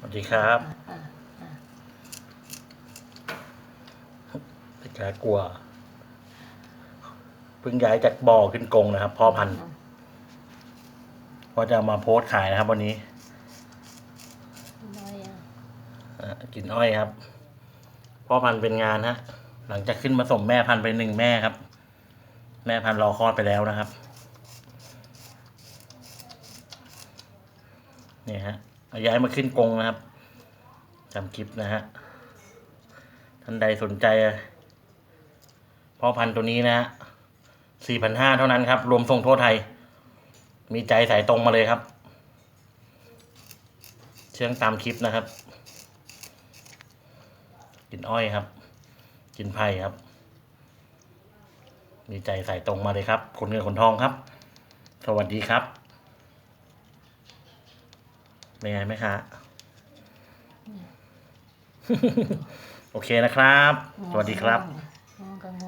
สวัสดีครับอ่าอ่าพี่แกกลัวเพิ่งย้ายจากบ่อขึ้นกรงนะครับ พ่อพันธุ์ว่าจะเอามาโพสต์ขายนะครับ วันนี้น้อยอะอะกินอ้อยครับ พ่อพันธุ์เป็นงานฮะ หลังจากขึ้นมาส่งแม่พันธุ์ไปหนึ่งแม่ครับ แม่พันธุ์รอคลอดไปแล้วนะครับ นี่ฮะเอา ย้ายมาขึ้นกรงนะครับจำคลิปนะฮะท่านใดสนใจพ่อพันธุ์ตัวนี้นะฮะสี่พันห้าเท่านั้นครับ รวมส่งทั่วไทย มีใจสายตรงมาเลยครับ เชื่องตามคลิปนะครับ กินอ้อยครับ กินไผ่ครับ มีใจใส่ตรงมาเลยครับ คนเงินคนทองครับ สวัสดีครับ เป็นไงไหมคะ โอเคนะครับ สวัสดีครับก็งว